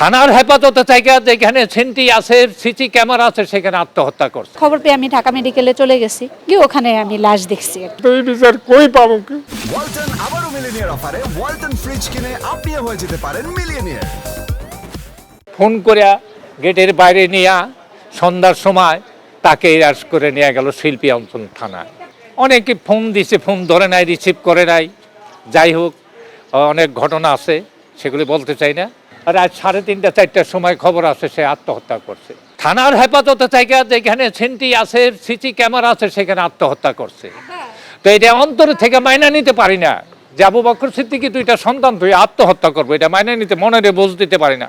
থানার হেফাজতে থেকে যেখানে সেন্টি আছে সিসি ক্যামেরা আছে সেখানে আত্মহত্যা করছে। খবর পেয়ে আমি ঢাকা মেডিকেলে চলে গেছি। গিয়ে ওখানে আমি লাশ দেখছি কি। এই বিচার কই পাবো কি? ওয়ালটন আবারও মিলিনিয়ার অফারে ওয়ালটন ফ্রিজ কিনে আপনিও হয়ে যেতে পারেন মিলিয়নিয়ার। ফোন করে গেটের বাইরে নিয়ে সন্ধ্যার সময় তাকে এরাস করে নিয়ে গেল শিল্পী অঞ্চল থানায়। অনেকে ফোন দিছে ফোন ধরে নাই রিসিভ করে নাই। যাই হোক অনেক ঘটনা আছে সেগুলি বলতে চাই না। আজ সাড়ে তিনটা চারটার সময় খবর আছে সে আত্মহত্যা করছে। থানার হেফাজতে থেকে যেখানে সেন্টি আছে সিসি ক্যামেরা আছে সেখানে আত্মহত্যা করছে। তো এটা অন্তর থেকে মাইনা নিতে পারি না। যে আবু বকর সিদ্দিকি দুইটা সন্তান তুই আত্মহত্যা করব এটা মাইনা নিতে মনের বোঝ দিতে পারি না।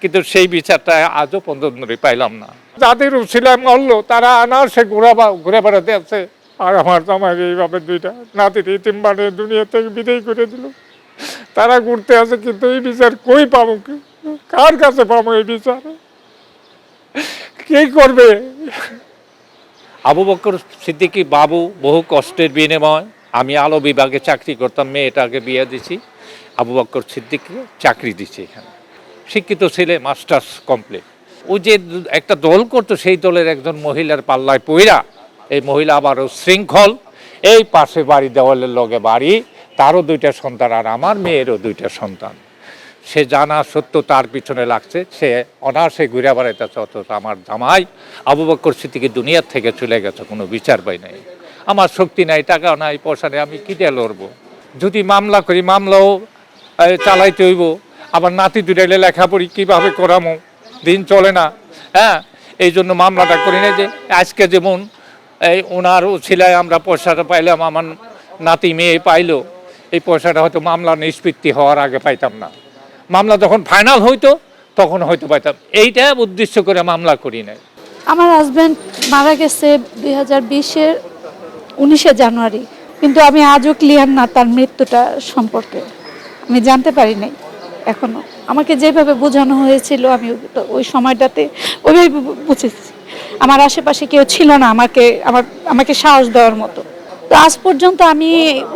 কিন্তু সেই বিচারটা আজও পর্যন্ত পাইলাম না। যাদের উছিলাম মরলো তারা আনার সে ঘুরে ঘুরে বেড়াতে আছে। আর আমার জামাই এইভাবে দুইটা নাতির ইতিমবারে দুনিয়া থেকে বিদায় করে দিল। তারা ঘুরতে আছে কিন্তু এই বিচার কই পাবো কার কাছে পাবো এই বিচার? কে করবে? আবু বকর সিদ্দিকী বাবু বহু কষ্টের বিনিময়। আমি আলো বিভাগে চাকরি করতাম, মেয়েটাকে বিয়ে দিছি। আবু বকর সিদ্দিককে চাকরি দিছি এখানে। শিক্ষিত ছেলে, মাস্টার্স কমপ্লিট। ও যে একটা দল করতো, সেই দলের একজন মহিলার পাল্লায় পইরা, এই মহিলা আবারও শৃঙ্খল। এই পাশে বাড়ি দেওয়ালের লগে বাড়ি তারও দুইটা সন্তান আর আমার মেয়েরও দুইটা সন্তান। সে জানা সত্য তার পিছনে লাগছে, সে অনায়াসে ঘুরে বেড়াইতেছে, অথচ আমার জামাই আবু বক্কর স্মৃতিকে দুনিয়ার থেকে চলে গেছে, কোনো বিচার পাই নাই। আমার শক্তি নাই, টাকা নাই, পয়সা নেই, আমি কী দিয়ে লড়বো? যদি মামলা করি, মামলাও চালাইতে হইব। আবার নাতি দুটাইলে লেখাপড়ি কীভাবে করামো? দিন চলে না। হ্যাঁ এই জন্য মামলাটা করি না যে, আজকে যেমন, এই ওনার ছিলায় আমরা পয়সাটা পাইলাম, আমার নাতি মেয়ে পাইলো এই পয়সাটা হয়তো মামলা নিষ্পত্তি হওয়ার আগে পাইতাম না। মামলা যখন ফাইনাল হইতো, তখন হয়তো পাইতাম। এইটা উদ্দেশ্য করে মামলা করি নাই। আমার হাজব্যান্ড মারা গেছে দুই হাজার বিশের উনিশে জানুয়ারি, কিন্তু আমি আজও ক্লিয়ার না তার মৃত্যুটা সম্পর্কে। আমি জানতে পারি নাই এখনও। আমাকে যেভাবে বোঝানো হয়েছিল, আমি ওই সময়টাতে ওইভাবে বুঝেছি। আমার আশেপাশে কেউ ছিল না আমাকে, আমার, আমাকে সাহস দেওয়ার মতো। তো আজ পর্যন্ত আমি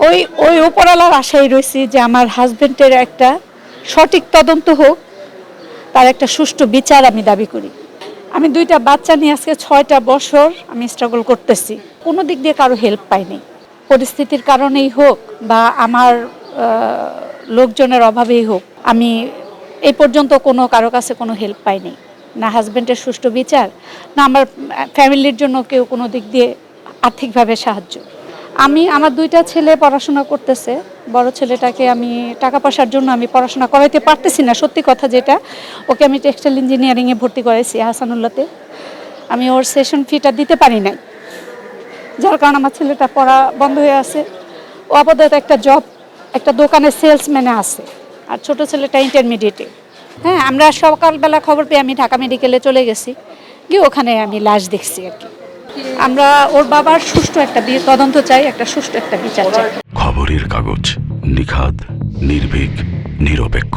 ওই ওই ওপরালার আশায় রয়েছি যে আমার হাজব্যান্ডের একটা সঠিক তদন্ত হোক, তার একটা সুষ্ঠু বিচার আমি দাবি করি। আমি দুইটা বাচ্চা নিয়ে আজকে ছয়টা বছর আমি স্ট্রাগল করতেছি। কোনো দিক দিয়ে কারও হেল্প পাইনি। পরিস্থিতির কারণেই হোক বা আমার লোকজনের অভাবেই হোক, আমি এই পর্যন্ত কোনো, কারও কাছে কোনো হেল্প পাইনি। না হাজব্যান্ডের সুষ্ঠু বিচার, না আমার ফ্যামিলির জন্য কেউ কোনো দিক দিয়ে আর্থিকভাবে সাহায্য। আমি, আমার দুইটা ছেলে পড়াশোনা করতেছে। বড় ছেলেটাকে আমি টাকা পয়সার জন্য আমি পড়াশোনা করাইতে পারতেছি না, সত্যি কথা যেটা। ওকে আমি টেক্সটাইল ইঞ্জিনিয়ারিংয়ে ভর্তি করেছি হাসানুল্লাতে। আমি ওর সেশন ফিটা দিতে পারি নাই। যার কারণে আমার ছেলেটা পড়া বন্ধ হয়ে আছে। ও আপাতত একটা জব একটা দোকানে সেলসম্যানে আছে। আর ছোট ছেলেটা ইন্টারমিডিয়েটে হ্যাঁ আমরা সকালবেলা খবর পেয়ে আমি ঢাকা মেডিকেলে চলে গেছি। গিয়ে ওখানে আমি লাশ দেখছি আর কি। আমরা ওর বাবার সুষ্ঠু একটা তদন্ত চাই, একটা সুষ্ঠু একটা বিচার চাই। খবরের কাগজ নিখাদ, নির্ভীক, নিরপেক্ষ।